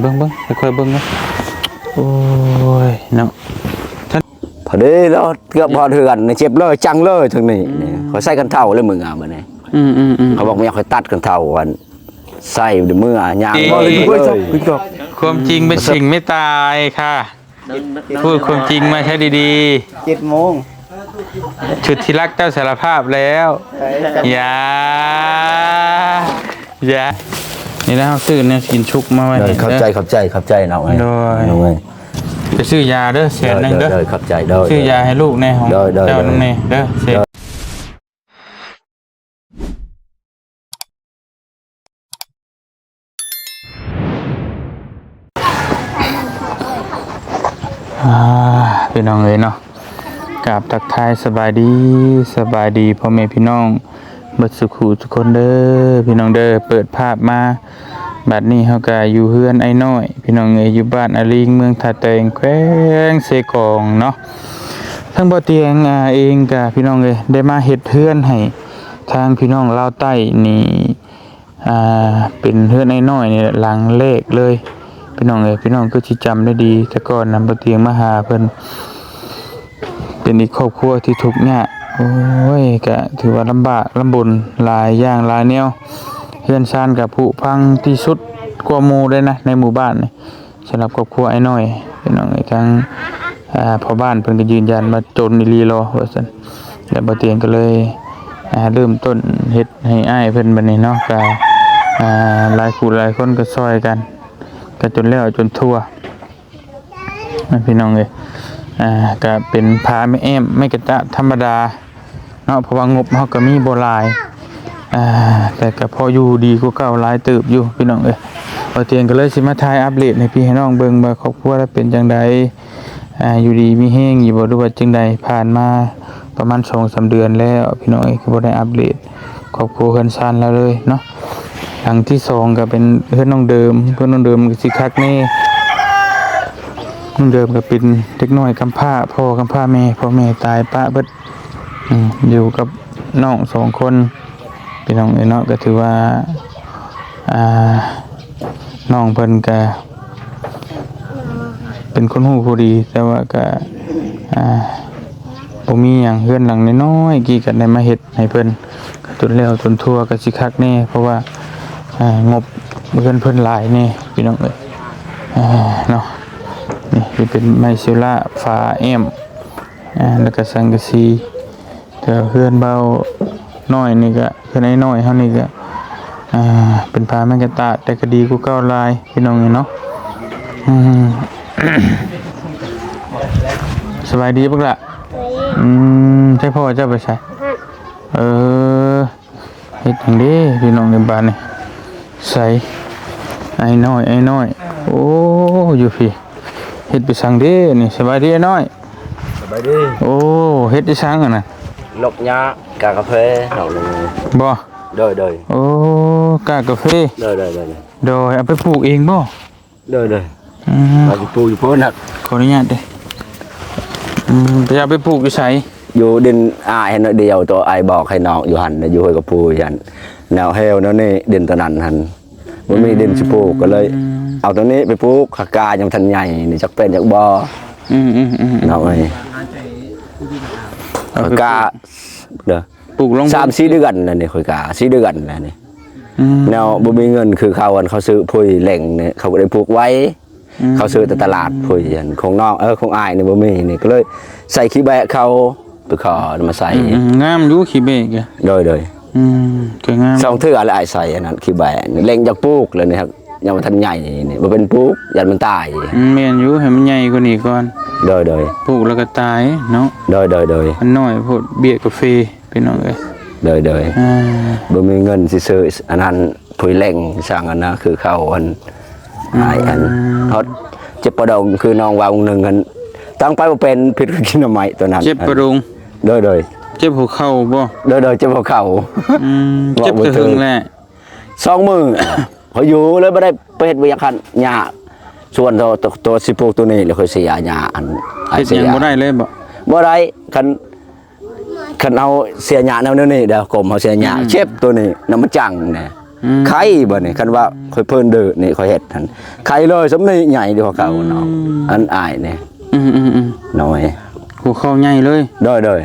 เบิ่งเบิ่งค่อยๆเบิ่งนะโอ้ยเนาะพอดีแล้วเกือบพอเถื่อนนี่เจ็บเลยจังเลยทางนี้นี่เขาใส่กันเท่าเลยมึงอะมื้อนี้อืมอืมอืมเขาบอกไม่อยากให้ตัดกันเท่ากันใส่เมื่อยางเอ๊ะบ่เลยเว้ยจบความจริงเป็นสิ่งไม่ตายค่ะ พูดความจริงมาใช้ดีเจ็ดโมงๆชุดที่รักเจ้าสารภาพแล้ว อย่า อย่า นี่นะเขาซื้อเนี่ยกินชุกมาไว้เลยนี่เข้าใจเข้าใจเข้าใจเนาะไงโดยเอาไว้ไปซื้อยาเด้อแสนหนึงเด้อเลยเข้าใจเด้อซื้อยาให้ลูกแน่ของได้ได้เจ้าได้นั่นแน่เด้อเสร็จอ่าพี่น้องเลยเนาะกราบทักทายสบายดีสบายดีพ่อแม่พี่น้องเบิดสุขูทุกคนเด้อพี่น้องเด้อเปิดภาพมาบัดนี้เฮาก็อยู่เฮือนไอ้น้อย พี่น้องเอ้ยอยู่บ้านอาลิงเมืองท่าแตงแขวงเซกองเนาะทั้งบ่เตียงอ่าเองกับพี่น้องเลยได้มาเฮ็ดเฮือนให้ทางพี่น้องลาวใต้นี่อ่าเป็นเฮือนไอ้น้อยนี่หลังเลขเลย พี่น้องเอ้ยพี่น้องก็สิจำได้ดีแต่ก่อนนำบ่เตียงมาหาเพิ่นเป็นอีกครอบครัวที่ทุกข์ยาก โอ้ยก็ถือว่าลำบากลำบนหลายอย่างหลายแนวเฮือนซานกับผุพังที่สุดกว่าหมู่เลยนะในหมู่บ้านนี่สำหรับครอบครัวไอ้น้อยพี่น้องเอ้ทั้งอ่าพอบ้านเพิ่นก็ยืนยันมาจนอีหลีรอว่าซั่นแล้วบ่เตียงก็เลยอ่าเริ่มต้นเฮ็ดให้อ้ายเพิ่นบัดนี้เนาะก็อ่าหลายคู่หลายคนก็ช่วยกันก็จนแล้วจนทั่วพี่น้องเอ้ยอ่าก็เป็นพาไม่แอมไม่กระจะธรรมดา เนาะเพราะว่างบเฮาก็มีบ่หลายอ่าแต่ก็พออยู่ดีกว่าเก่าหลายเติบอยู่พี่น้องเอ้ยบ่เตียงก็เลยสิมาถ่ายอัปเดตให้พี่ให้น้องเบิ่งว่าครอบครัวเราเป็นจังไดอ่าอยู่ดีมีแห้งอยู่บ่รู้ว่าจังใดผ่านมาประมาณ2-3สามเดือนแล้วพี่น้องเอ้ยก็บ่ได้อัปเดตครอบครัวเฮือนซานแล้วเลยเนาะหลังที่สองก็เป็นเฮือนน้องเดิมเฮือนน้องเดิมก็สิคักแน่น้องเดิมก็เป็นเด็กน้อยกำพร้าพ่อกำพร้าแม่พ่อแม่ตายปะเบิด อืมอยู่กับน้องสองคนพี่น้องเอ้เนาะก็ถือว่าอ่าน้องเพิ่นก็เป็นคนหูผู้ดี แต่ว่าก็อ่าบ่มีหยังเฮือนหลังน้อยๆกี่ก็ได้มาเฮ็ดให้เพิ่นก็จนแล้วจนทั่วก็สิคักแน่เพราะว่าอ่างบเพิ่นเพิ่นหลายแน่พี่น้องเอ้ยอ่าเนาะนี่ที่เป็นไมซิล่าฝาแอมอ่าแล้วก็สังกะสี แต่เฮือนเบาน้อยนี่ก็เฮือนไอ้น้อยเฮานี่ก็อ่าเป็นผ้าแมงกะตาดแต่ก็ดีกว่าเก่าหลายพี่น้องเอ้ยเนาะอืมสบายดีปะละอืมใช่พ่อเจ้าไปใช่เออเฮ็ดอย่างนี้พี่น้องในบ้านนี่ใส่ไอ้น้อยไอ้น้อยโอ้อยู่พี่เฮ็ดไปสั่งเด้นี่สบายดีไอ้น้อยสบายดีโอ้เฮ็ดได้สั่งอะนะ ลกยากากาแฟเนาะลงบ่เด้อเด้อโอ้กากาแฟเด้อเด้อเด้อโดยเอาไปปลูกเองบ่เด้อเด้ออืมมาอยู่ปูอยู่พุ่นน่ะขออนุญาตเด้ออืมไปเอาไปปลูกอยู่ไสอยู่ดินอายให้หน่อยเดียวตัวอายบอกให้น้องอยู่หันน่ะอยู่ห้วยกับปูยันแนวเฮลแนวนี้ดินตะนันหันบ่มีดินสิปลูกก็เลย เอาตัวนี้ไปปลูกขากายังทันใหญ่นี่จักเป็นจักบ่อืมอืมอืมเนาะไอ้ ขากาเด้อปลูกลงสามสี่เดือนนั่นนี่ขากาสี่เดือนนั่นนี่อืมแนวบ่มีเงินคือเขาอันเขาซื้อพุยแหล่งเนี่ยเขาก็ได้ปลูกไว้อืมเขาซื้อแต่ตลาดพุยอันของน้องเออของอายนี่บ่มีนี่ก็เลยใส่ขี้แบะเขาไปขอมาใส่อืมงามอยู่ขี้เบกอะโดยโดยอืมก็งามสองเทื่อแล้วอายใส่อันนั้นขี้แบะนี่เล็งจากปลูกเลยนี่ครับ ยังบ่ทันใหญ่นี่บ่เป็นปลูกยันมันตายอืมแม่นอยู่ให้มันใหญ่กว่านี้ก่อนโดยโดยปลูกแล้วก็ตายเนาะโดยโดยโดยมันน้อยโพดเบี้ยกาแฟพี่น้องเอ้ยโดยโดยอ่าบ่มีเงินสิซื้ออันนั้นพุยแหล่งสร้างอันนะคือเขาอันอายอันเฮาเจ็บประดงคือน้องวางหนึงกันตั้งไปบ่เป็นผิดกับกินไม้ตัวนั้นเจ็บประดุงโดยโดยเจ็บหัวเข่าบ่โดยโดยเจ็บหัวเข่าอืมบอกเจ็บบ่กระถึหึงงแหละสองมือ เขาอยู่เลยไม่ได้ไปเฮ็ดวิทยาคันหญ้าส่วนตัวตัวตัวสิปลูกตัวนี้แล้วค่อยเสียหญ้าอันอันเฮ็ดหเสียยังบ่ได้เลยบ่ บ่ได้คันคันเอาเสียหญ้าแนวนี้เดี๋ยวกลมเอาเสียหญ้าเช็บตัวนี้น้ำมันจังเนี่ยออืม ไข่บ่นี่คันว่าค่อยเพิ่นเด้อนี่ค่อยเฮ็ดหั่นไข่เลยสำนี้ใหญ่ดีกว่าเก่าเนาะอันอายนี่อืมอืมอืมน้อยหัวเข้าใหญ่เลยด้อย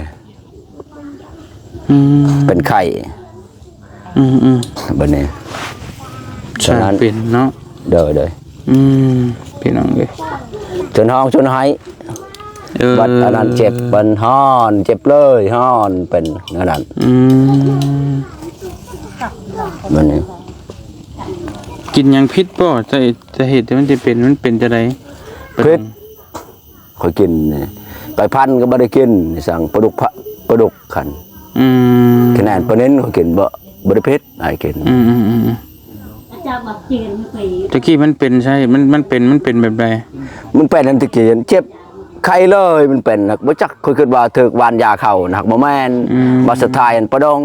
อืมๆเป็นไข่อืมอืม บ่นี่ ฉะนั้นใช่เป็นเนาะเด้อเด้ออืมพี่น้องเอ้ยจนห้องจนไห้เออบัดอันนั้นเจ็บบันฮ้อนเจ็บเลยฮ้อนเป็นอันนั้นอืมบ่นี่กินหยังพิษป่ะจะจะเหตุที่มันจะเป็นมันเป็นจะไดพิษค่อยกินนี่ไปพันก็บ่ได้กินนี่สั่งปลาดุกพะปลาดุกขันอืมคะแนนปลาเน้นค่อยกินบ่บ่ได้เผ็ดอ้ายกินอืม อืมอืมอืมจะมาเปลี่ยนไปตะกี้มันเป็นใช่ มันมันเป็นมันเป็นแบบใดมันเป็นอันตะกี้เจ็บไข้เลยมันเป็นนักบ่จักค่อยคิดว่าถึกวานยาเข้านักบ่แม่นบัดสุดท้ายอันปะดง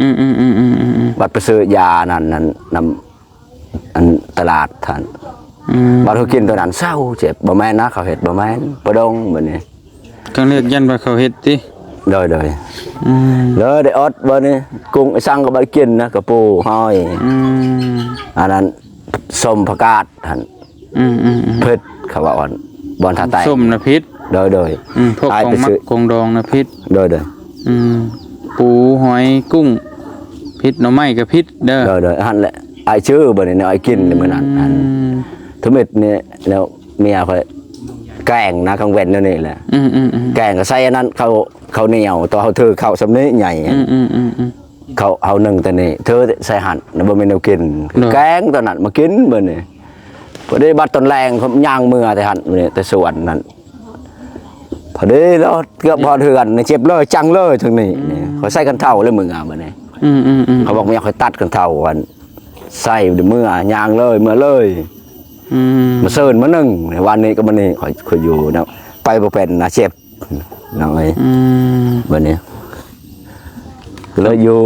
อืมอืมอืมอืมอืมอืมบัดไปซื้อยานั่นนั่นนำอันตลาดท่านอืมบัดเขากินตัวนั้นเศร้าเจ็บบ่แม่นนะเขาเฮ็ดบ่แม่นปะดงบัดนี้ครั้งแรกยันว่าเขาเฮ็ดติ เด้ออืมๆเลยได้อดบัดนี้กุ้งไอ้สั่งก็บ่ได้กินนะกระปูห้อยอืมอันนั้นส้มผักกาดท่านอืมอืมอืมเพิดเขาว่าอ่อนบอนท่าแตกส้มนะพิษเด้อเด้ออืมพวกอายของไปมักซื้อของดองนะพิษเด้อเด้ออืมปูหอยกุ้งพิษหน่อไม้กับพิษเด้อเด้อเด้อหันแหละไอ้ชื่อบ่นี่ไอ้กินนี่มื้อนั้นอันอืมทุกเม็ดนี่แล้วเมียเขา แกล้งนะกลางเว้นนั่นนี่แหละอืมอืมอืมแกล้งก็ใส่อันนั้นเขาเขาเหนียวตัวเขาถือเขาสำนี้ใหญ่อืมอืมอืมอืมเขาเอาหนึ่งแต่นี่เธอใส่หั่นแล้วบ่แม่นเอากินเนอะแกล้งตอนนั้นมากินเบิ่นี่พอดีบัดตอนแรงเขาย่างมือแต่หั่นนี่แต่สวนนั้นพอดีแล้วเกือบพอเถือนนี่เจ็บเลยจังเลยถึงนี่นี่เขาใส่กันเท่าเลยมึงอะมื้อนี้อืมอืมอืมเขาบอกไม่อยากให้ตัดกันเท่ากันใส่เดี๋ยวมือย่างเลยเมื่อเลยอืม มาเซิร์นมาหนึ่งในวันนี้ก็มานี่คอยคอยอยู่นะไปบ่เป็นนะเจ็บน้องเอ้ยอืมวันนี้ก็เลยอยู่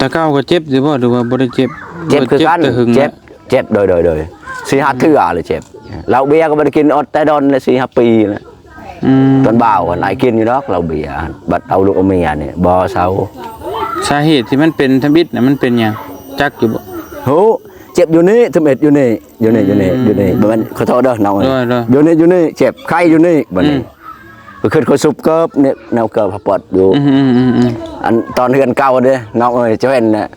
ตะเก้าก็เจ็บสิบ่หรือว่าบ่ได้เจ็บเจ็บคือกันแต่หึงเจ็บเจ็บโดยโดยโดยสี่ห้าเทื่อเลยเจ็บเราเบียร์ก็ไม่ได้กินอดแต่ดอนเลยสี่ห้าปีแล้วอืมตอนบ่าวกันไอ้กินอยู่ดอกเราเบียร์บัดเอาลูกเอาเมียเนี่ยบ่เซาสาเหตุที่มันเป็นทบิดน่ะมันเป็นหยังจักอยู่บ่โห เจ็บอยู่นี่ทำเอ็ดอยู่นี่อยู่นี่อยู่นี่อยู่นี่บ่แมันขอโทษเด้อน้องเอ้ยได้ได้อยู่นี่อยู่นี่เจ็บไข้อยู่นี่บัดอืนี้มก็ขึ้นคนซุปเกิบเนี่ยแนวเกิบปอดอยู่อืมอืมอืมอืมอันตอนเฮือนเก่าเด้น้องเอ้ยเจ้าเห็นน่ะ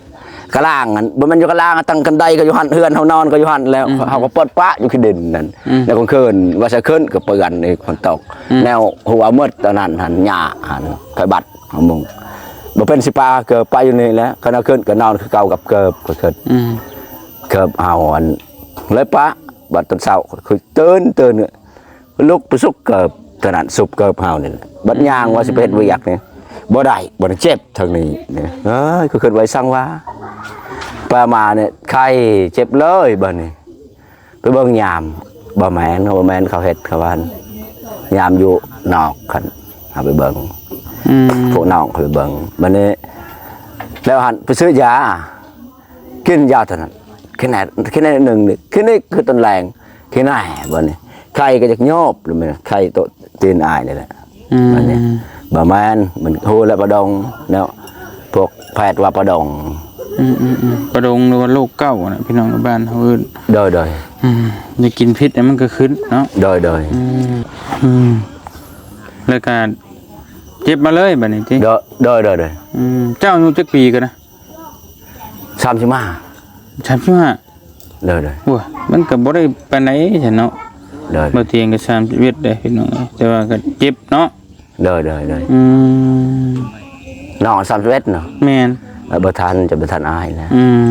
กระล่างอันบ่แมันอยู่กระล่างอะตั้งกันไดก็อยู่หันเฮือนเฮานอนก็อยู่หันแล้วเฮาก็ปลดปะอยู่ขี้ดินนั่นแล้วกลางคืนว่าจะขึ้นก็เปื้อนอีกฝนตก แนวหัวมืดตอนนั้นหันหญ้าหันไผบัดเฮามุงบ่เป็นสิปลาเกิบไปอยู่นี่แหล้วคันเอาขึ้นก็นอนคือเก่ากับเกิบก็ขึ้น อืมเกิบเฮาอันเลยปะบัดตอนเช้าคือตื่นตื่นลุกไปสุกเกิบตอนนั้นสุบเกิบเฮานี่แหละบัดย่างว่าสิไปเฮ็ดเวียกนี่บ่ได้บ่ได้เจ็บทางนี้เนี่ยเอ้ยก็เกิดไว้สั่งว่าไปมาเนี่ยไข้เจ็บเลยบ่นี่ไปเบิ่งยามบ่แม่นบ่แม่นเขาเฮ็ดเขาว่ายามอยู่นอกคันเอาไปเบิ่งอืมพวกน้องเขาไปเบิ่งบัดนี้แล้วหันไปซื้อยากินยาเท่านั้น แค่ไหนแค่ไหนหนึ่งนี่แค่นี้คือต้นแรงแค่ไหนบ่นี่ไข้ก็จะโยบหรือไม่ไข้โตะตีนอายนี่แหละอืมอันนี้บะแมนมันฮูและประดงแล้วพวกแพทย์ว่าประดงอืมอืมอืมประดงหรือว่าโรคเก้าน่ะพี่น้องในบ้านเฮาเอิ้นโดยโดยอืมได้กินพิษเนี่ยมันก็ขึ้นเนาะโดยโดยอืมอืมแล้วก็เจ็บมาเลยบัดนี้ติโดยโดยโดยโดยอืมเจ้าอายุจักปีกันนะสามสิบห้า 35 โดยโดยโอ้ยมันก็บ่ได้ปานไหนฉันเนาะโดยบ่เตียงก็31เด้อพี่น้องเอ้ยแต่ว่าก็เจ็บเนาะโดยโดยโดยอืมน้องสามสิบเอ็ดเนาะแม่นแล้วประธานจะประธานอายนะอืม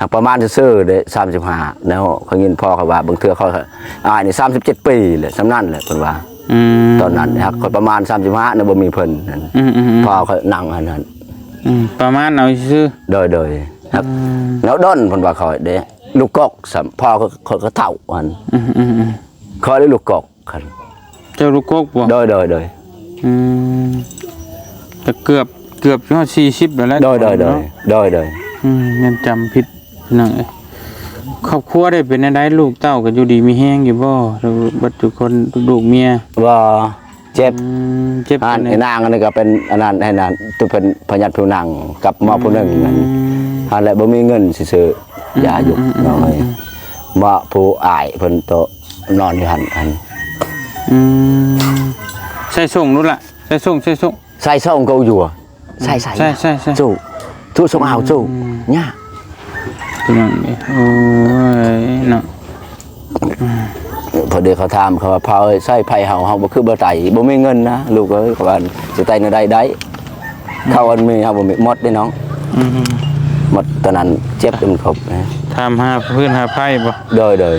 หากประมาณจะซื้อๆเด้สามสิบห้าแล้วเขายินพ่อเขาว่าบางเทื่อเขาอายนี่สามสิบเจ็ดปีเลยสำนั่นเลยเพิ่นว่าอืมตอนนั้นนะครับเขาประมาณสามสิบห้าเนี่ยบ่มีเพิ่นนั่นอืมอืมอืมพ่อเขานั่งอันนั้นอืมประมาณเอาซื่อโดยโดยครับอืมแล้วด้นเพิ่นว่าเขาเด้ ลูกกอกสำพ่อเขาเขาก็เท่าอันอืมอืมอืมเขาได้ลูกกอกคันเจ้าลูกกกบ่โดยโดยโดยอืมแต่เกือบเกือบยอด40แล้วแหละโดยโดยโดยเนาะโดยโดยอืมยังจำผิดพี่น้องเอ้ยครอบครัวได้เป็นได้ลูกเต้าก็อยู่ดีมีแฮงอยู่บ่แล้วบัดทุกคนลูกเมียว่าเจ็บอืมเจ็บอันจังไอ้ได๋นางอันนี้ก็เป็นอันนั้นไอ้นั้นตัวเป็นพญาติผิวหนังกับหมอผู้หนึงนั่น อันแหละบ่มีเงินสิซื้อยาอยู่น้องเอ้ยหมอผู้อายเพิ่นโตนอนอยู่หั่นอันอืมใส่ส่งนู่นล่ะใส่ส่งใส่ส่งใส่ซ่องเกาอยู่อะใส่ใส่ใช่ใช่ใช่สู้ทุส่งเอาสู้เนี่ยพี่น้องเอ้ยโอ้ยเนาะพอดีเขาถามเขาว่าพาเอ้ยใส่ไผเฮาเฮาบ่คือบ่ไตบ่มีเงินนะลูกเอ้ยเขาว่าสิไตในใดได้เขาอันมีเฮาบ่มีหมดเด้น้องอืม หมดตอนนั้นเจ็บจนครบนะถามหาเพื่อนหาไพ่บ่เดยเดย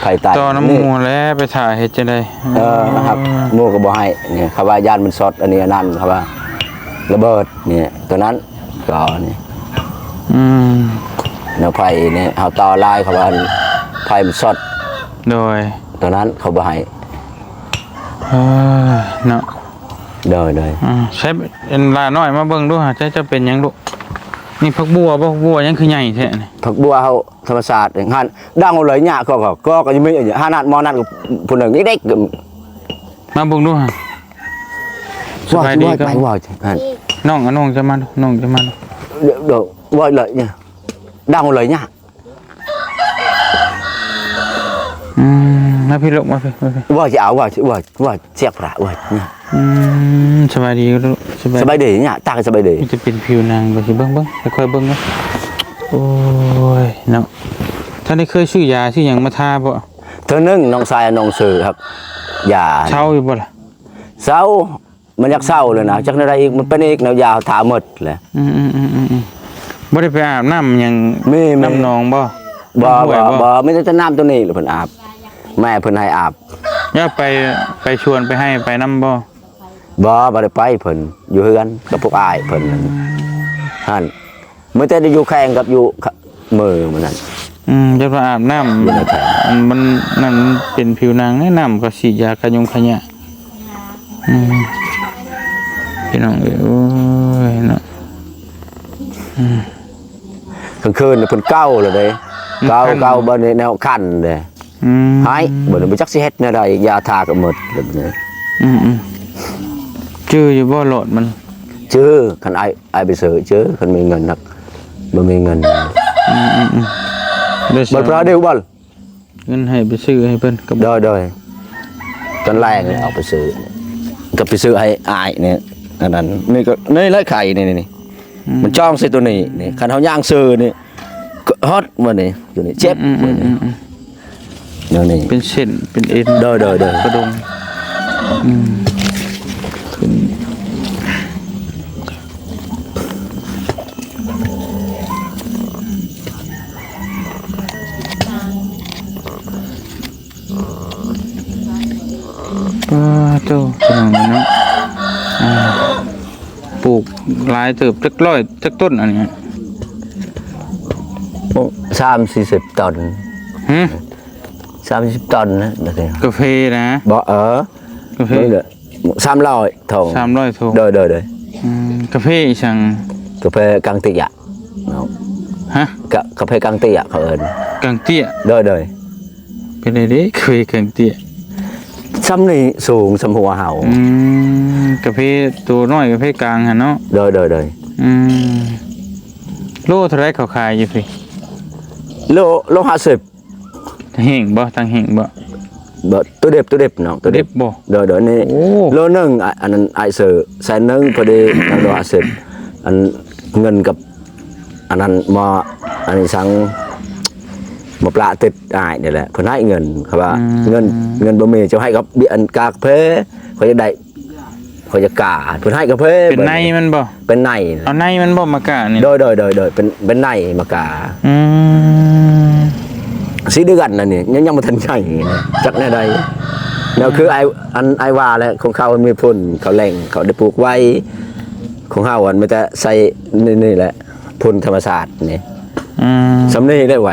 ไผไตต่อน้ำหมูแล้วไปถ่ายเฮ็ดจังได๋เออครับหมู่ก็บ่ให้เนี่ยเขาว่ายานมันสดอันนี้อันนั้นเขาว่า ระเบิดเนี่ยตัวนั้นก็นี่อืมแนวไผเนี่ยเฮาต่อลายเขาว่าไผมันสดโดยตัวนั้นเขาบ่ให้เอ้ยเนาะเดยเดยอ่าใช้เป็นลาน้อยมาเบิ่งดูหาจะจะเป็นหยังลูก นี่ผักบัวบ่ผักบัวยังคือใหญ่แท้นี่ผักบัวเฮาธรรมศาสตร์อย่างหันดังเอาเลยเนี่ยก็ก็ก็ก็ยังมีอย่างหานัดมอนัดกับผู้หนึงนี่เด็กก็มาเบิ่งดูหาสบายดีว่าก็ไปว่าหันน้องอะน้องจะมาดูน้องจะมาดูเดี๋ยวเดี๋ยวว่าเลยเนี่ยดังเอาเลยเนี่ยอืมมาพี่ลูกมาพี่มาพี่ว่าจะเอาว่าว่าว่าเสียบระว่าเนี่ย อืมสบายดีก็ลูกสบายสบายดีเนี่ยตาก็สบายดีมันจะเป็นผิวนางไปสิเบิ่งเบิ่งค่อยๆเบิ่งเนาะโอ้ยเนาะท่านได้เคยซื้อยาซื้อหยังมาทาบ่เธอนึ่งน้องชายน้องสื่อครับอย่าเช่าอยู่บ่ล่ะเศร้ามันอยากเศร้าเลยนะจักอะไรอีกมันเป็นอีกแนวยาวถาหมดเลยอืมอืมอืมอืมอืมบ่ได้ไปอาบน้ำหยังมีมีน้ำหนองบ่บ่น้ำห้วบ่ยบ่ไม่ได้จะน้ำตัวนี้หรือเพิ่นอาบ แม่เพิ่นให้อาบอย่าไปไปชวนไปให้ไปน้ำบ่ บ่บ่ได้ไปเพิ่นอยู่เฮือนกับพวกอ้ายเพิ่นนั่นหั่นมื่อแต่ได้อยู่แข่งกับอยู่ขะมือมันนั่นอืมจะไปอาบน้ำอยู่ในแข่งมันมันนั่นมันเป็นผิวนางแนะนำก็ฉีดยากันยุงขยะอืมพี่น้องเอ้ยโอ้ยเนาะกลางคืนนี่เพิ่นเก้าเลยเด้เก้าเก้าบ่ในแนวคันเด้อืมหายบ่ได้บ่จักสิเฮ็ดแนวใดยาทาก็หมดแบบนี้อืมอื มชื่ออยู่บ่โหลดมันชื่อคันอ้ายอ้ายไปซื้อชื่อคันมีเงินนักบ่มีเงินอืมอืมอืมเดี๋ยวบ่พอเดียวบ่เงินให้ไปซื้อให้เพิ่นกับเด้อเด้อตอนแรกเนี่ยเอาไปซื้อก็ไปซื้อให้อ้ายเนี่ยอันนั้นนี่ก็นี่เลยไข่นี่นี่นี่มันจ้องใส่ตัวนี้นี่คันเฮาย่างซื้อนี่ก็ฮอตมื้อนี้ตัวนี้เจ็บอืมอืมื้อมนี้อืมอืมเดี๋ยวนี้เป็นเส้นเป็นเอ็นเด้อเด้อเด้อกระดงอืม เป็นป้าเจ้าพี่น้องเนาะอ่าปลูกหลายเติบจักร้อยจักต้นอันนี้โอ้สามสี่สิบตันหืมสามสิบตันนะเดี๋ยวนี้กาแฟนะบ่เออกาแฟนี่เด้อ สามร้อยทองสามร้อยโทเด้อเด้อเด้ออืมกาแฟอีสังกาแฟกังเตียเนาะฮะกะกาแฟกังเตียเขาเอิ้นกังเตี้ยเด้อเด้อเป็นไงเด้กาแฟกังเตี้ยซ้ำนี่สูงสำหัวเห่าอืมกาแฟตัวน้อยกาแฟกลางฮะเนาะเด้อเด้อเด้ออืมโลเท่าไรเขาขายอยู่พี่โลโลห้าสิบเห่งบ่ตังเห่งบ่ บ่ตัวเด็บตัวเด็บเนาะตัวเด็เด็บบบ่เด้อเด้อนี่โอ้โลหนึงอะอันนั้นไอายซื้อแสนหนึงพอดีนั่นโลห้าสิบอันเงินกับอันนั้นมาอันนี้สังมาปลาติดอายนี่แหละเพิ่นให้เงินครับว่าเงินเงินบ่มีจะให้กับเบี้ยอันกากเพเขาจะได้เขาจะกาเพิ่นให้กับเพเป็นในมันบ่เป็นในเอาในมันบ่มากะนี่โดยโดยโดยโดยเป็นเป็นในมากาอืม สีเดือนนั่นนี่ยังยังบ่ทันใช่จักแน่ใดแล้วคือไออันไอว่าแหละของเขามันมีพุ่นเขาแหล่งเขาได้ปลูกไว้ของเฮาอันมันจะใส่นี่นี่แหละพุ่นธรรมศาสตร์นี่อืมสำนี้ได้ไหว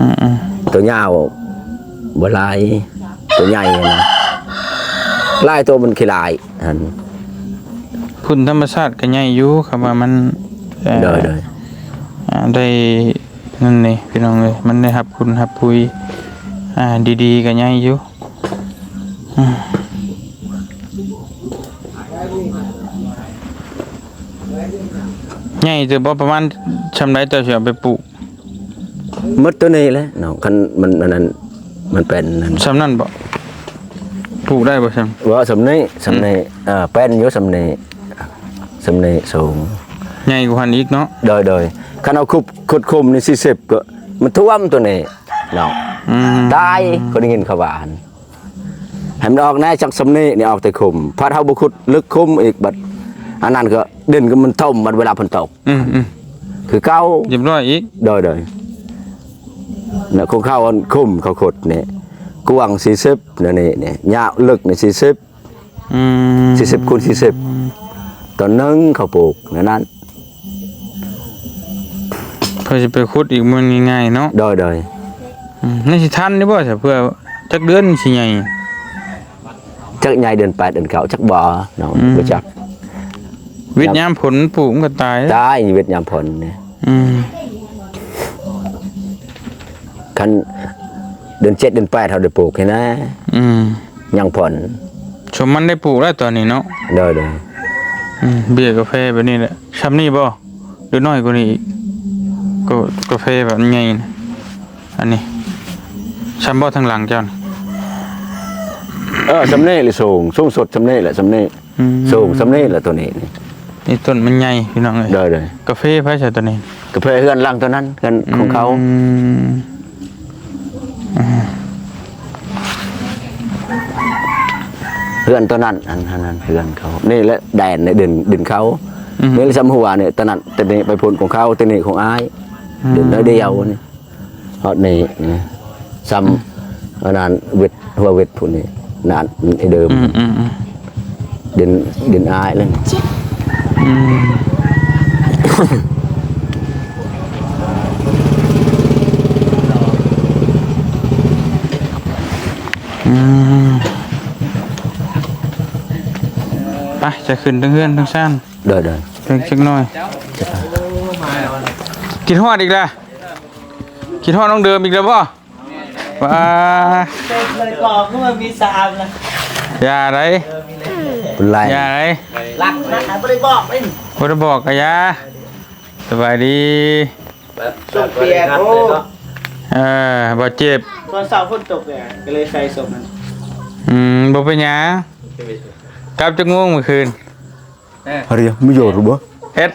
อืมอืมตัวยาวบ่หลายตัวใหญ่นะลายตัวมันขี้ลายอันพุ่นธรรมชาติก็ใหญ่อยู่ครับว่ามันอ่อเด้อเด้ออ่าได้ นั่นนี่พี่น้องเลยมันได้หับคุณหับพุยอ่าดีๆกันยังอยู่ใหญ่จะบอกประมาณชำไรตัวเสียไปปลูกมดตัวนี้แหละเนาะคันมันมันนั้นมันเป็นนั่นชำนั่นบ่ปลูกได้ป่ะชำว่าสำนี้สำนี้อ่าเป็นอยู่สำนี้สำนี้สูงใหญ่กว่าหันอีกเนาะโดยโดย คันเอาคุบขุดคุมนี่40ก็มันท่วมตัวนี้น้องอืมตายก็ได้ยินเขาว่าหั่นให้มันออกแน่จากสำนี้นี่ออกแต่คุมพัดเฮาบ่ขุดลึกคุมอีกบัดอันนั้นก็ดินก็มันท่มมันเวลาฝนตกอืมอืมคือเก่าเรียบร้อยอีกโดยโดยเนี่ยคงเข้าอันคุมเขาขุดนี่กว้าง40เนี่ยนี่นี่ยาวลึกนี่40อืม40คูณ40ตอนหนึงเขาปลูกในนั้นเพื่อจะไปขุดอีกมันง่ายๆเนาะโดยโดยอืมนี่สิทันนี่บ่ซะเพื่อจักเดือนสิใหญ่ จักใหญ่เดือน8เดือนเก้าจักบ่น้องอืมบ่จักวิทยามผลปลูกมันก็ตายตายเวียามผลเนี่ยอืมคันเดือน7เดือน8เฮาได้ปลูกให้นะอืมยังผลชมมันได้ปลูกแล้วตอนนี้เนาะโดยโดยอืมเบียร์กาแฟแบบนี้แหละชำนี่บ่หรือน้อยกว่านี้อีก ก็กาแฟแบบใหญ่นะอันนี้ชำบ่ทางหลังเจ้าน่ะเออสำเนีเลยสูงสูงสุดสำเนีแหละสำเนีอืมสูงสำเนีแหละตัวนี้นี่นี่ต้นมันใหญ่พี่น้องเอ้ยโดยโดยกาแฟไผใช่ตัวนี้กาแฟเฮือนหลังตัวนั้นเฮือนของเขาอืมเฮือนตัวนั้นอันอันนั้นเฮือนเขานี่แหละแดนในดินดินเขานี่แหละสำหัวเนี่ยตัวนั้นตัวนี้ไปพ้นของเขาตัวนี้ของอ้าย ดินน้อยเดียวนี่ฮอดนี่นี่ซ้ำอันนั้นเวทหัวเวทผู้นี้นั่นไอ้เดิมอืมอืมอืมดินดินอ้ายเลยอืมอืมไปจะขึ้นทั้งเฮือนทั้งซ่านโดยโดยเพิ่งจักหน่อย กินฮอดอีกแล้วกินฮอดน้องเดิมอีกแล้วป่ะว้าเลยบอกว่ามันมีสามนะอย่าไรเป็นไรอย่าไรรักนะไม่ได้บอกเลยบ่ได้บอกกะยาสบายดีสุกเปียกโอ้เออบ่เจ็บตอนเสาร์ฝนตกเนี่ยก็เลยใส่ศพมันอืมบ่เป็นหยังกลับจักง่วงเมื่อคืนเรียไม่โยนหรือบ่เฮ็ด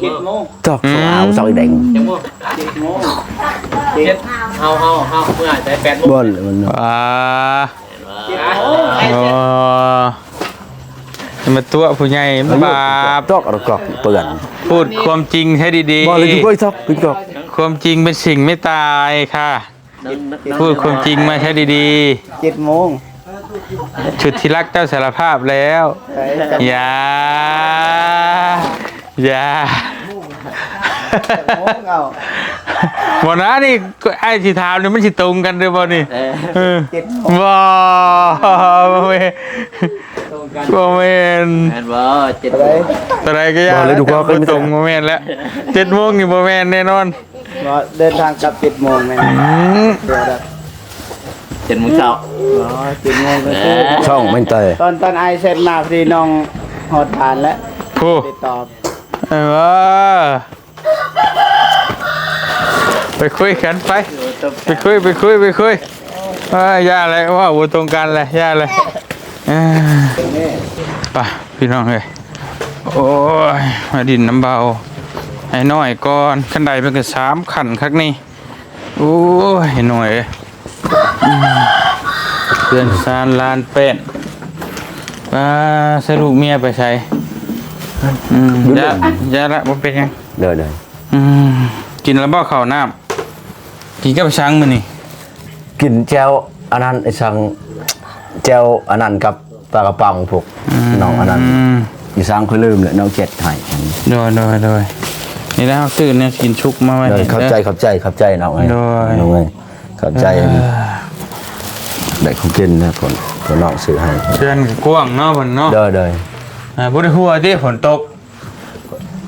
เจ็ดโมงตอกสาวสาวไอ้แดงเจ็ดโมงเจ็ดเฮาเฮาเฮาเมื่อใช้แปดโมงบ่นมันว้าเจ็ดโมงโอ้จะมาตัวผู้ใหญ่บาปตอกระกอกเปื่อนพูดความจริงให้ดีบ่เลยจุกไว้ตอกจุกอกความจริงเป็นสิ่งไม่ตายค่ะ พูดความจริงมาใช้ดีเจ็ดโมงๆชุดที่รักเจ้าสารภาพแล้วใส่กันอย่า อย่าโมงเอาบนะนี่ก็ไอ้ที่ถามนี่มันสิตรงกันเด้อบ่นี่เออเจ็ดโมงบ่บ่แม่นบ่แม่นแม่นบ่เจ็ดอะไรตะไรก็ยากบ่ตรงบ่แม่นแล้ว7โมงนี่บ่แม่นแน่นอนก็เดินทางกลับเจ็ดโมงแม่อืมเดี๋ยวแบบเจ็ดโมงเช้าอ๋อเจ็ดโมงก็คือช่องไม่เตยตอนตอนไอเสร็จมาพอดีน้องหอดทานแล้วผู้ติดตอบ เออไปคุยกันไป ไปคุยไปคุยไปคุยเอ้ยย่าอะไรว่าอูตรงกันเลยย่าเลยเอ้ยไปพี่น้องเลยโอ้ยมาดินน้ำเบาไอ้น้อยก่อนขั้นใดเป็นกันสามขันคักนี่โอ้ยไอ้หน่อยเอ้ยอืมเพื่อนซานลานเป็นป้าสรุปเมียไปใช้ อืมยาย่าละบ่เป็นหยัง เด้อเด้ออืมกินแล้วบ่ข้าวน้ำกินกับช้างมื้อนี่กินแจ่วอันนั้นไอ้สังแจ่วอันนั้นกับปลากระป๋องพวกน้องอันนั้นอืมอีสังคือลืมเลยน้องเจ็ดให้โดยโดยโดยนี่แล้วตื่นเนี่ยกินชุกมาไว้เด้อนี่เข้าใจเข้าใจเข้าใจน้องเอ้ยโดย น้องเอ้ยเข้าใจได้ของกินนะคนคนน้องซื้อให้เชิญกว้างเนาะเพิ่นเนาะเด้อเด้อ อ่าบ่ได้ฮู้ว่าที่ฝนตก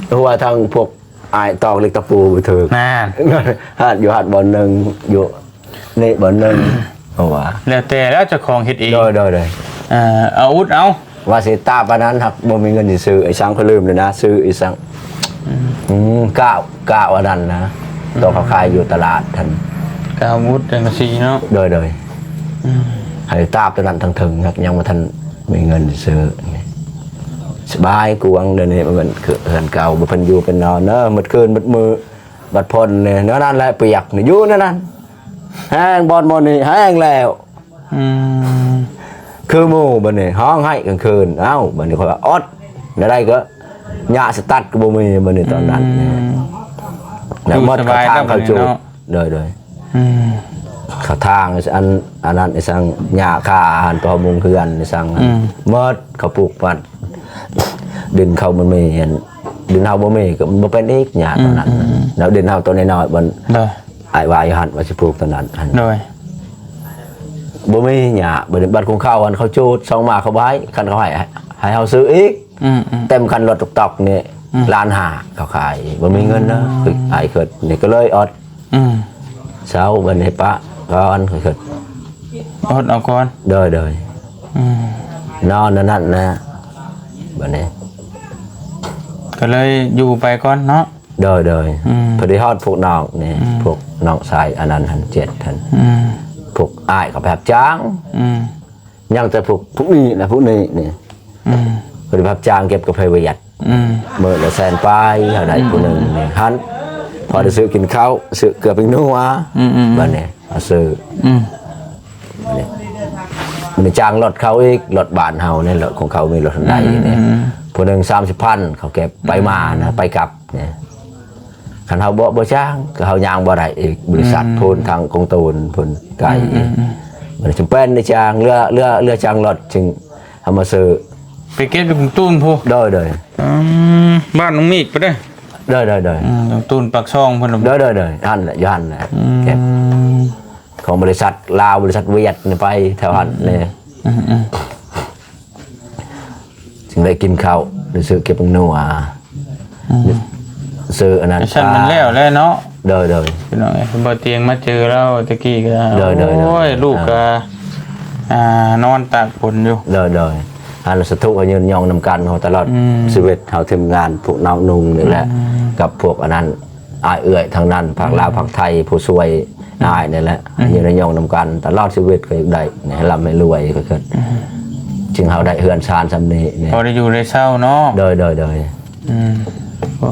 เพราะว่าทางพวกอายตอกเหล็กตะปูไปเถิกนานหาดอยู่หาดบอลหนึ่งอยู่นี่บอลหนึ่งเพราะว่าแล้วแต่แล้วเจ้าของเฮ็ดเองโดยโดยโดยอ่าเอาอุดเอาว่าสิตาปานนั้นครับบ่มีเงินสิซื้อไอ้ช้างเขาลืมเลยนะซื้อไอ้สังอืมกะกะว่านั้นนะตัวเขาขายอยู่ตลาดท่านกาวุธจังกะสีเนาะโดยโดยให้ตาบตัวนั้นทั้งถึงครับยังมาทันมีเงินซื้อนี่ สบายกวงเดี๋ยวนี้มันคือเฮือนเก่าบ่เพิ่นอยู่เป็นนอนเนอะมืดคืนมืดมือบัดพลเนี่ยเนื้อนั่นแหละเปียกนี่อยู่นั่นนั่นแห้งบอลบอลนี่แห้งแล้วอืมคือหมู่บัดนี้ห้องให้กลางคืนเอ้าบัดนี้ข่อยว่าอดได้ก็หญ้าสตัดก็บ่มีบัดนี้ตอนนั้นเนี่ยแล้วหมดเขาทางเขาจูบโดยโดยอืมเขาทางอันอันนั้นไอ้สังหญ้าคาอาหารตัวมุงคืออันไอ้สังอืมหมดเขาปลูกปัน ดินเขามันไม่เห็นดินเฮาบ่มีก็มันบ่เป็นอีกหญ้าตอนนั้นแล้วดินเฮาตัวน้อยๆมันโดยไอ้วายหันว่าสิปลูกตอนนั้นอันโดยบ่มีหญ้าบ่ได้บ้านคงข้าวอันเขาจูดสองมาเขาไว้คันเขาให้ให้เฮาซื้ออีกอืมอืมเต็มคันรถตอกๆนี่ล้านห้าเขาขายบ่มีเงินนะคือไอ้เกิดนี่ก็เลยอดอืมเช้าบันให้ปะก่อนเกิดอดเอาก่อนเด้อเด้ออืมนอนนั่นนั่นนะบัดนี้ ก็เลยอยู่ไปก่อนเนาะเด้อเด้ออมพอดีฮอดพวกน้องนี่พวกน้องชายอันนั้นหันเจ็ดทันอืมพวกอ้ายกับแบบจ้างอืมยังแต่พวกพวกนี้นะพวกนี้นี่อืมพอดีแบบจ้างเก็บกับเพยประหยัดอืมเมื่อละแสนปลายเท่าใดผู้หนึงนี่หันพอได้ซื้อกินข้าวซื้อเกลือเป็นนัวอืมอืมบัดนี้เอาซื้ออืมมันได้จ้างรถเขาอีกรถบ้านเฮาเนี่ยรถของเขามีรถทันใดเนี่ย ผู้หนึง30,000เขาเก็บไปมานะไปกลับเนี่ยคันเฮาบ่บ่จ้างก็เฮายางบ่ได้อีกบริษัทพูนทางกงตูนพูนไกลมันจำเป็นในจ้างเรือเรือเรือจ้างรถจึงเอามาซื้อไปเก็บอยู่กรุงตูนพูเด้อเด้ออืมบ้านน้องมีดไปเด้อเด้อเด้อเด้ออืมกรุงตูนปากช่องเพิ่นน่ะเด้อเด้อเด้อท่านแหละย่านแหละเก็บอืมของบริษัทลาวบริษัทเวียดนี่ไปแถวหันนี่อืมอืมจึง ได้กินข้าวได้ซื้อเก็บนัวซื้ออันนั้นไอ้ฉันมันแล้วแล้วเนาะเด้อเด้อพี่น้องเอ้ยบ่เตียงมาเจอแล้วตะกี้ก็เด้อเด้อเด้อโอ้ยลูกก็อ่านอนตากฝนอยู่เด้อเด้ออันสตุก็ยืนยองนำกันเขาตลอดอืมชีวิตเขาทำงานพวกน้องนุ่งนี่แหละกับพวกอันนั้นอายเอื้อยทางนั้นภาคลาวภาคไทยผู้ช่วยอายนี่แหละยืนยองนำกันตลอดชีวิตก็อยากได้นี่ให้ร่ำให้รวยก็เกิด จึงเขาได้เฮือนชานสำนี้นี่พอได้อยู่ได้เศร้าเนาะเด้อเด้อเด้ออืมก็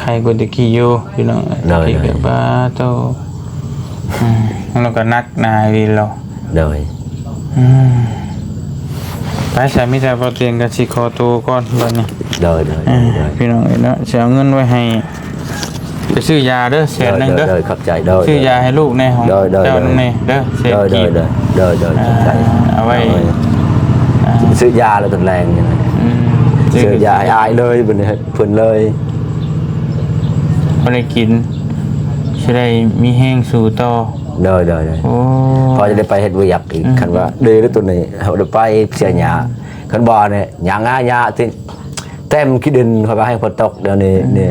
ใครก็ตะกี้อยู่พี่น้องได้ตะกี้ได้ก็บ้าโตอืมแล้วก็นักนายดีเราเด้ออืมไปใส่มิแต่พอเตียงกับสิขอตัวก่อนบัดนี้เด้อเด้ออ่าเด้อพี่น้องเอ้ยเนาะสิเอาเงินไว้ให้ไปซื้อยาเด้อแสนหนึงเด้เด้ออเด้อขอบใจเด้อซื้อยาให้ลูกในของได้ได้เจ้าได้นั่นนี่เด้อเศษเด้อเด้กีอบเด้อเด้อเด้อขอบใจเอาไว้ ซื้อยาแล้วตัดแรงนี่นะอืมซื้อยาให้อายเลยบนนี้เพิ่นเลยบ่ได้กินสิได้มีแห้งสู่ต่อเด้อเด้อเด้อโอ้พอจะได้ไปเฮ็ดเวียกอีกคันว่าดีหรือตัวนี้เขาได้ไปเสียหญ้าคันบ่เนี่ยหญ้างาหญ้าที่เต็มขี้ดินเขาไปให้ฝนตกเดี๋ยวนี้นี่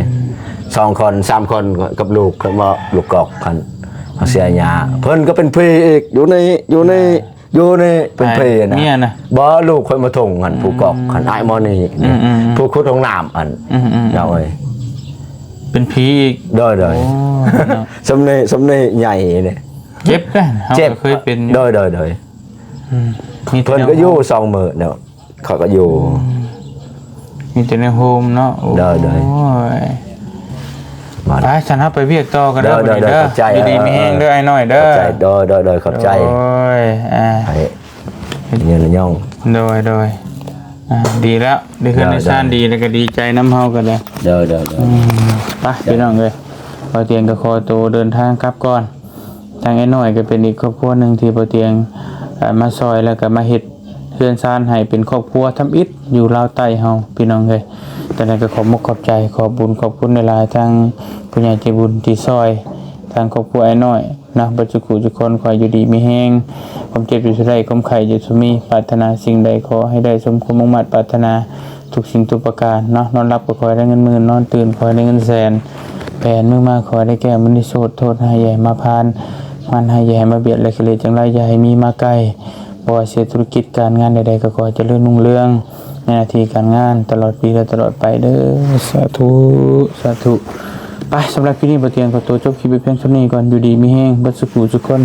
สองคนสามคนกับลูกคันว่าลูกกอกคันเขาเสียหญ้าเพิ่นก็เป็นพี่อีกอยู่ในอยู่ใน อยู่ในเป็นพี่นะเนี่ยนะบ่ลูกค่อยมาถงหันผู้กอกหันอ้ายหมอนี่อืมอืมอืมผู้คุดห้องน้ำอันอืมอืมเจ้าเอ้ยเป็นผีอีกเด้อเด้อโอ้เนาะสำเนสำเนใหญ่เนี่ยเจ็บนะเฮาเจ็บก็เคยเป็นอยู่เด้อเด้อเด้ออืมมีแต่เพิ่นก็อยู่สองมื้อเนาะเขาก็อยู่มีแต่ในโฮมเนาะโอ้ได้ได้ยมา ไปฉันเอาไปเวียกต่อกันเด้อเด้อบัดนี้เด้อขอบใจอยู่ดีมีแห้งเด้อไอ้น้อยขเด้ออบใจเด้อเด้อเด้อขอบใจโอ้ยอ่าให้เงินย่องโดยโดยอ่าดีแล้วได้ขึ้นได้ในซ่านได้ดีแล้วก็ดีใจน้ำเฮากันเลยเด้อเด้อเด้อไปพี่น้องเลยพอเตียงก็ขอตัวเดินทางกลับก่อนทางไอ้น้อยก็เป็นอีกครอบครัวหนึ่งที่พอเตียงเอ่อมาซอยแล้วก็มาเฮ็ดเฮือนซานให้เป็นครอบครัวทำอิฐอยู่ลาวใต้เฮาพี่น้องเลย แต่นั้นก็ขอมกขอบใจขอบบุญขอบคุณในหลายทางผู้ใหญ่ใจบุญที่ซอย ทางครอบครัวไอ้น้อยนะบัจจุกุทุคนขออยู่ดีมีแห้งความเจ็บอยู่สุดใดความไข่อยู่สุมีปรารถนาสิ่งใดขอให้ได้สมความมุ่งมั่นปรารถนาทุกสิ่งทุกประการเนาะนอนรับก็ขอให้ได้เงินหมื่นนอนตื่นขอให้ได้เงินแสนแผนมือมาขอให้ได้แก่มันิโสดโทษให้ใหญ่มาพานมันให้ใหญ่มาเบียดและกิเลสจังไรอย่าให้มีมาใกล้บ่เสียธุรกิจการงานใดๆก็ขอให้เจริญรุ่งเรื่อง หน้าที่การงานตลอดปีและตลอดไปเด้อสาธุสาธุไปสำหรับคลิปนี้บทเรียนขอตัวจบคลิปไปเพียงเท่านี้ก่อนอยู่ดีมีแห้งบัดสุขุทุกคน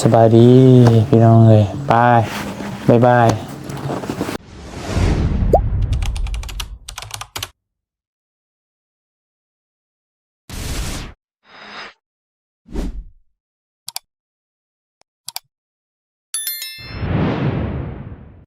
สบายดีพี่น้องเลยไปบ๊ายบาย